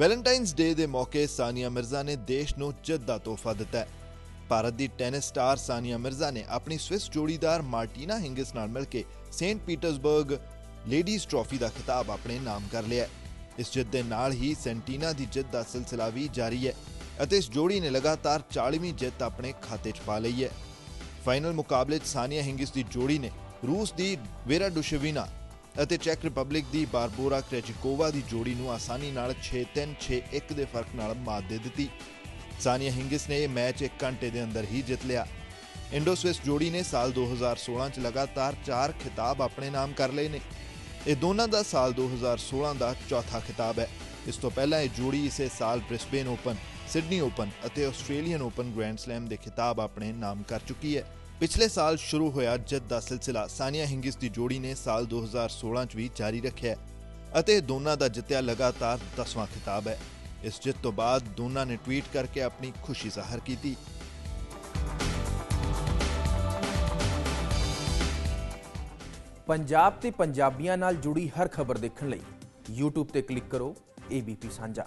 Valentine's ਡੇ ਦੇ ਮੌਕੇ ਸਾਨੀਆ ਮਿਰਜ਼ਾ ਨੇ ਦੇਸ਼ ਨੂੰ ਜਿੱਤ ਦਾ ਤੋਹਫਾ ਦਿੱਤਾ ਹੈ। ਭਾਰਤ ਦੀ ਟੈਨਿਸ ਸਟਾਰ ਸਾਨੀਆ ਮਿਰਜ਼ਾ ਨੇ ਆਪਣੀ ਸਵਿਸ ਜੋੜੀਦਾਰ ਮਾਰਟੀਨਾ ਹਿੰਗਿਸ ਨਾਲ ਮਿਲ ਕੇ ਸੇਂਟ ਪੀਟਰਸਬਰਗ ਲੇਡੀਜ਼ ਟਰਾਫੀ ਦਾ ਖਿਤਾਬ ਆਪਣੇ ਨਾਮ ਕਰ ਲਿਆ ਹੈ। ਇਸ ਜਿੱਤ ਦੇ ਨਾਲ ਹੀ ਸੈਂਟੀਨਾ ਦੀ ਜਿੱਤ ਦਾ ਸਿਲਸਿਲਾ ਵੀ ਜਾਰੀ ਹੈ ਅਤੇ ਇਸ ਜੋੜੀ ਨੇ ਲਗਾਤਾਰ 40ਵੀਂ ਜਿੱਤ ਆਪਣੇ ਖਾਤੇ 'ਚ ਪਾ ਲਈ ਹੈ। ਫਾਈਨਲ ਮੁਕਾਬਲੇ 'ਚ ਸਾਨੀਆ ਹਿੰਗਿਸ ਦੀ ਜੋੜੀ ਨੇ ਰੂਸ ਦੀ ਵੇਰਾ ਡੁਸ਼ੇਵਿਨਾ ਅਤੇ ਚੈਕ ਰਿਪਬਲਿਕ ਦੀ ਬਾਰਬੋਰਾ ਕ੍ਰੈਚਿਕੋਵਾ ਦੀ ਜੋੜੀ ਨੂੰ ਆਸਾਨੀ ਨਾਲ 6-3 6-1 ਦੇ ਫ਼ਰਕ ਨਾਲ ਮਾਤ ਦੇ ਦਿੱਤੀ। ਸਾਨੀਆ ਹਿੰਗਿਸ ਨੇ ਇਹ ਮੈਚ 1 ਘੰਟੇ ਦੇ ਅੰਦਰ ਹੀ ਜਿੱਤ ਲਿਆ। ਇੰਡੋ ਸਵਿਸ ਜੋੜੀ ਨੇ ਸਾਲ 2016 ਚ ਲਗਾਤਾਰ 4 ਖਿਤਾਬ ਆਪਣੇ ਨਾਮ ਕਰ ਲਏ ਨੇ। ਇਹ ਦੋਨਾਂ ਦਾ ਸਾਲ 2016 ਦਾ ਚੌਥਾ ਖਿਤਾਬ ਹੈ। ਇਸ ਤੋਂ ਪਹਿਲਾਂ ਇਹ ਜੋੜੀ ਇਸੇ ਸਾਲ ਬ੍ਰਿਸਬੇਨ ਓਪਨ ਸਿਡਨੀ ਓਪਨ ਅਤੇ ਆਸਟ੍ਰੇਲੀਅਨ ਓਪਨ ਗ੍ਰੈਂਡ ਸਲੈਮ ਦੇ ਖਿਤਾਬ ਆਪਣੇ ਨਾਮ ਕਰ ਚੁੱਕੀ ਹੈ। ਪਿਛਲੇ ਸਾਲ ਸ਼ੁਰੂ ਹੋਇਆ ਜਿੱਤ ਦਾ ਸਿਲਸਿਲਾ ਸਾਨੀਆ ਹਿੰਗਿਸ ਦੀ ਜੋੜੀ ਨੇ ਸਾਲ 2016 ਚ ਵੀ ਜਾਰੀ ਰੱਖਿਆ ਅਤੇ ਦੋਨਾਂ ਦਾ ਜਿੱਤਿਆ ਲਗਾਤਾਰ 10ਵਾਂ ਖਿਤਾਬ ਹੈ। ਇਸ ਜਿੱਤ ਤੋਂ ਬਾਅਦ ਦੋਨਾਂ ਨੇ ਟਵੀਟ ਕਰਕੇ ਆਪਣੀ ਖੁਸ਼ੀ ਜ਼ਾਹਰ ਕੀਤੀ। ਪੰਜਾਬ ਤੇ ਪੰਜਾਬੀਆਂ ਨਾਲ ਜੁੜੀ ਹਰ ਖਬਰ ਦੇਖਣ ਲਈ YouTube ਤੇ ਕਲਿੱਕ ਕਰੋ ABP ਸਾਂਝਾ।